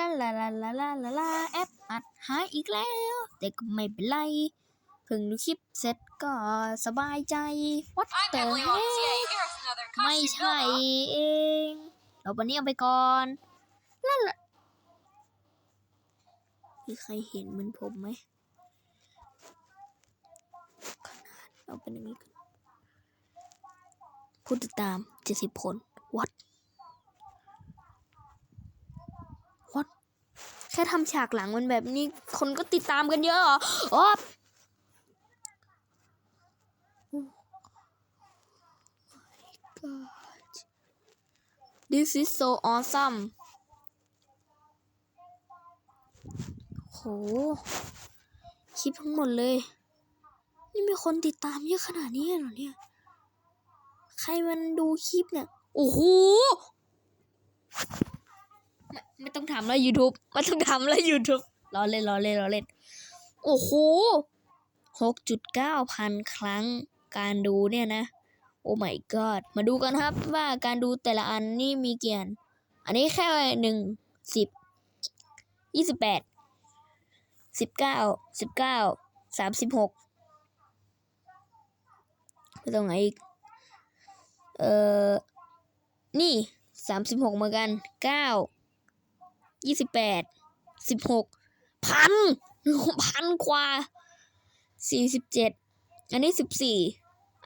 ลาลาลาลาลาลาลาแอปอัดหายอีกแล้ว แต่ก็ไม่เป็นไรเพิ่งดูคลิปเสร็จก็สบายใจวัด I'm เตอ Emily เฮ้ Office. Yeah, here's another ไม่ costume ใช่ doll. เองเราวันนี้เอาไปก่อนลาลามีใครเห็นเหมือนผมไหมขนาดเราเป็นอย่างนี้กันผู้ติดตามเจ็ดสิบคนวัด วัด แค่ทำฉากหลังมันแบบนี้ คนก็ติดตามกันเยอะเหรอออฟ This is so awesome โห คลิปทั้งหมดเลย นี่มีคนติดตามเยอะขนาดนี้เหรอเนี่ย ใครมันดูคลิปเนี่ย โอ้โห ไม่ไม่ต้องทำแล้ว YouTube ไม่ต้องทำแล้ว YouTube รอเล่นรอเล่นรอเล่น โอ้โหหกจุดเก้าพันครั้งการดูเนี่ยนะ โอ้ my god มาดูกันครับว่าการดูแต่ละอันนี่มีเกี่อันอันนี้แค่หนึ่งสิบยี่สิบแปดสิบเก้าสิบเก้าสามสิบหกไปตรงไหนอีก เอ่อ นี่สามสิบหกเหมือนกันเก้า ยี่สิบแปดสิบหกพันพันกว่าสี่สิบเจ็ดอันนี้สิบสี่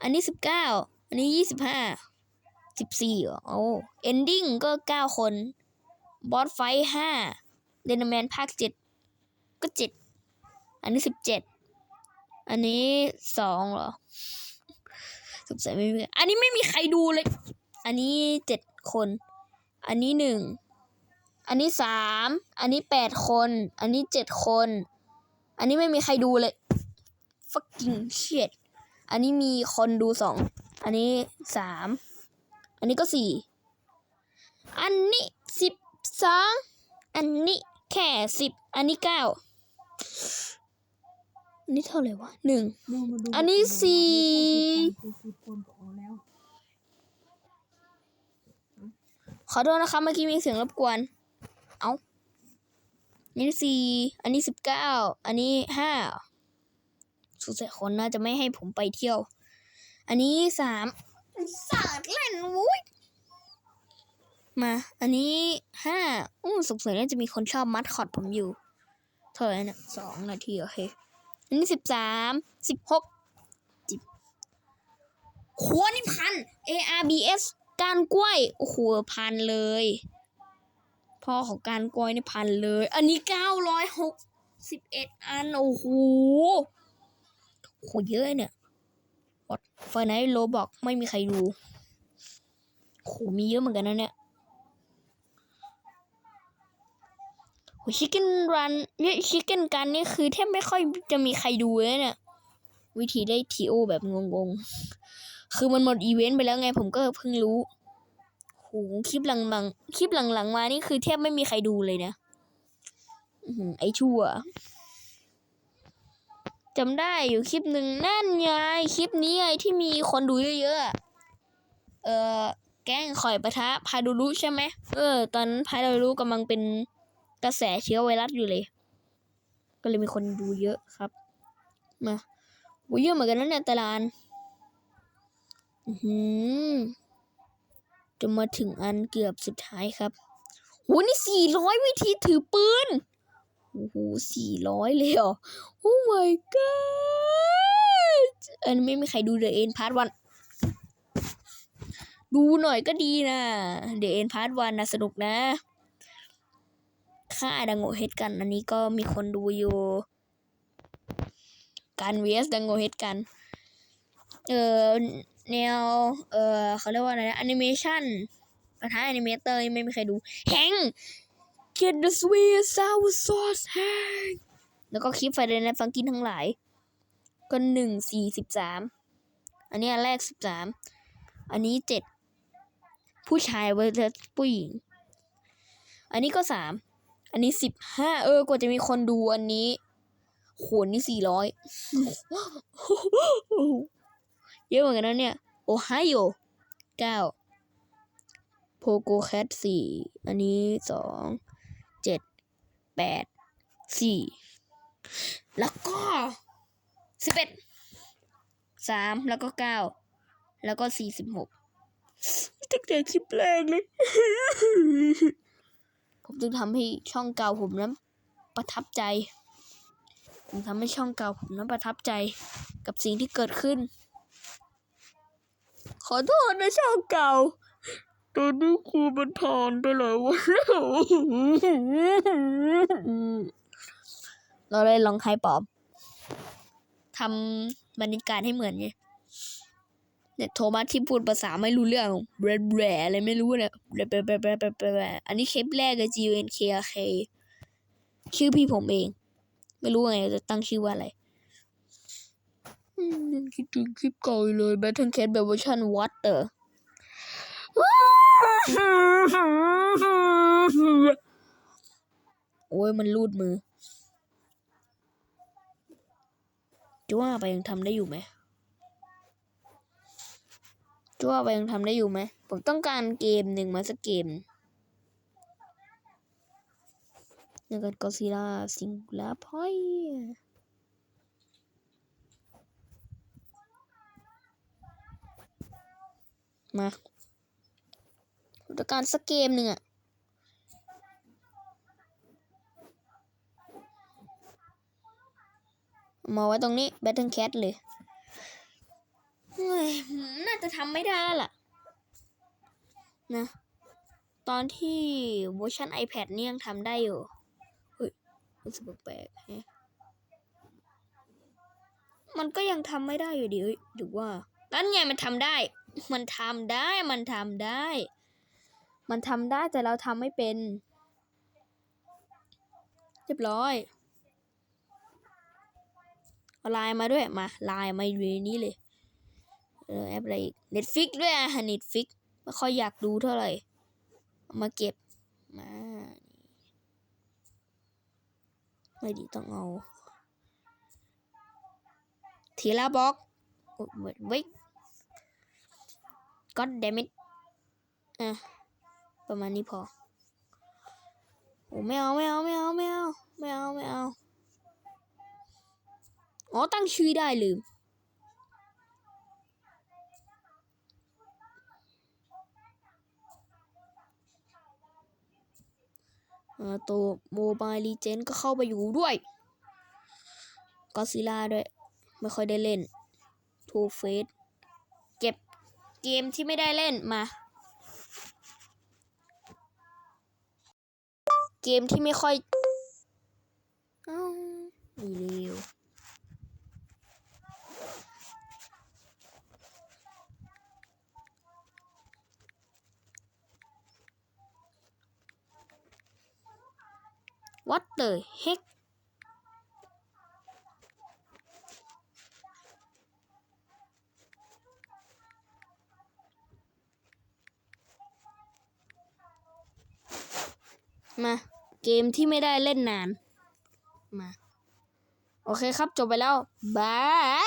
อันนี้สิบเก้าอันนี้ยี่สิบห้าสิบสี่โอ้เอนดิ้งก็เก้าคน บอสไฟห้าเดนแมนภาคเจ็ดก็เจ็ดอันนี้สิบเจ็ดอันนี้สองเหรอสงสัยไม่มีอันนี้ไม่มีใครดูเลย อันนี้เจ็ดคน อันนี้หนึ่ง อันนี้สาม อันนี้แปดคน อันนี้เจ็ดคน อันนี้ไม่มีใครดูเลย fucking shit อันนี้มีคนดูสอง อันนี้สาม อันนี้ก็สี่ อันนี้สิบสอง อันนี้แค่สิบ อันนี้เก้าอันนี้เท่าไหร่วะหนึ่ง อันนี้สี่ขอโทษนะคะเมื่อกี้มีเสียงรบกวน เอาอันนี้สี่อันนี้สิบเก้าอันนี้ห้าสุดแสัยคนน่าจะไม่ให้ผมไปเที่ยว อันนี้สามสาดเล่นวุ้ยมา อันนี้ห้าอู้สงสัยน่าจะมีคนชอบมัดคอดผมอยู่ เท่าไหร่นะสองนาทีโอเค อันนี้สิบสามสิบหกจิบโหนี่พัน ARBS การกล้วย โอ้โห พันเลย พ่อของการกล้วยนี่พันเลย อันนี้เก้าร้อยหกสิบเอ็ดอัน โอ้โหโหเยอะเนี่ยวัดไฟไหนโลบอกไม่มีใครดูโหมีเยอะเหมือนกันนะเนี่ยโหชิคเก้นรันเนี่ยชิคเก้นกันนี่คือแทบไม่ค่อยจะมีใครดูเลยเนี่ย วิธีได้ทีโอแบบงงๆ คือมันหมดอีเวนต์ไปแล้วไงผมก็เพิ่งรู้ โหคลิปหลังๆคลิปหลังๆมานี่คือแทบไม่มีใครดูเลยนะไอชั่วจำได้อยู่คลิปหนึ่งนั่นไงคลิปนี้ไงที่มีคนดูเยอะๆเออแกล้งข่อยปะทะพาดูรุใช่ไหมเออ ตอนนั้นพาดูรุกำลังเป็นกระแสเชื้อไวรัสอยู่เลย ก็เลยมีคนดูเยอะครับ มาโหเยอะเหมือนกันนะเนี่ยตละอันอือหือ จะมาถึงอันเกือบสุดท้ายครับโหนี่สี่ร้อยวิธีถือปืนโอ้โหสี่ร้อยเลยเหรอโอ้ my god อันนี้ไม่มีใครดูเดอะเอ็นพาร์ทวันดูหน่อยก็ดีนะเดอะเอ็นพาร์ทวันนะสนุกนะค่าดังโงเฮดกัน อันนี้ก็มีคนดูอยู่ การเวสดังโงเฮดกัน เออ แนว เออเขาเรียกว่าอะไรนะแอนิเมชันประธาแอนิเมเตอร์ไม่มีใครดูแฮง Get the sweet sour sauce แฮงแล้วก็คลิปไฟเดนในฟังกินทั้งหลาย ก็หนึ่งสี่สิบสามอันนี้อันแรกสิบสามอันนี้เจ็ดผู้ชายเวอร์ผู้หญิง อันนี้ก็สามอันนี้สิบห้าเออกว่าจะมีคนดูอันนี้โหนี่สี่ร้อย เยอะเหมือนกันนะเนี่ย โอไฮโอเก้าโพโกแคทสี่อันนี้สองเจ็ดแปดสี่แล้วก็สิบเอ็ดสามแล้วก็เก้าแล้วก็สี่สิบหกตั้งแต่คลิปแรกเลย ผมจึงทำให้ช่องเก่าผมนั้นประทับใจ ผมทำให้ช่องเก่าผมนั้นประทับใจกับสิ่งที่เกิดขึ้น ขอโทษนะช่องเก่าตอนนี้ครูมันผ่านไปหลายวันแล้วเราเลยลองใครปลอมทำบรรยากาศให้เหมือนไงเนี่ยโทมัสที่พูดภาษาไม่รู้เรื่องแบรแบรอะไรไม่รู้เนี่ยแบรแบรแบรแบรแบรแบรแบรอันนี้คลิปแรกกับ G N K R K ชื่อพี่ผมเอง ไม่รู้ไงจะตั้งชื่อว่าอะไร ยังคิดถึงคลิปเก่าอยู่เลย Battle Cat แบบเวอร์ชันวัดเตอร์โอ้ยมันรูดมือ จะว่าไปยังทำได้อยู่ไหมจะว่าไปยังทำได้อยู่ไหม ผมต้องการเกมหนึ่งมาสักเกมในการกอซิล่าซิงลาพอย มาผมต้องการสักเกมหนึ่งอะมาไว้ตรงนี้ Battle Cat เลย น่าจะทำไม่ได้ล่ะ นะ ตอนที่เวอร์ชัน iPad นี่ยังทำได้อยู่เฮ้ยรู้สึกแปลกฮมันก็ยังทำไม่ได้อยู่ดีเฮ้ยหรือว่า นั่นไงมันทำได้ มันทำได้ มันทำได้ มันทำได้แต่เราทำไม่เป็น เรียบร้อยเอาไลน์มาด้วย มาไลน์มาอยู่ในนี้เลย เออแอปอะไรอีกเน็ตฟิกด้วยอะเน็ตฟิกไม่ค่อยอยากดูเท่าไหร่เอามาเก็บ มาไม่ดีต้องเอาทีละบล็อกเวิร์ดวิก ก็เดมิดอะประมาณนี้พอโอ้ไม่เอาไม่เอาไม่เอาไม่เอาไม่เอาไม่เอาอ๋อตั้งชื่อได้ลืมเอ่อตัวโมบายลีเจนก็เข้าไปอยู่ด้วยก็ซิล่าด้วย ไม่ค่อยได้เล่นทูเฟส เกมที่ไม่ได้เล่นมา เกมที่ไม่ค่อยอีเร็ว What the heck มา เกมที่ไม่ได้เล่นนาน มา โอเคครับจบไปแล้ว บาย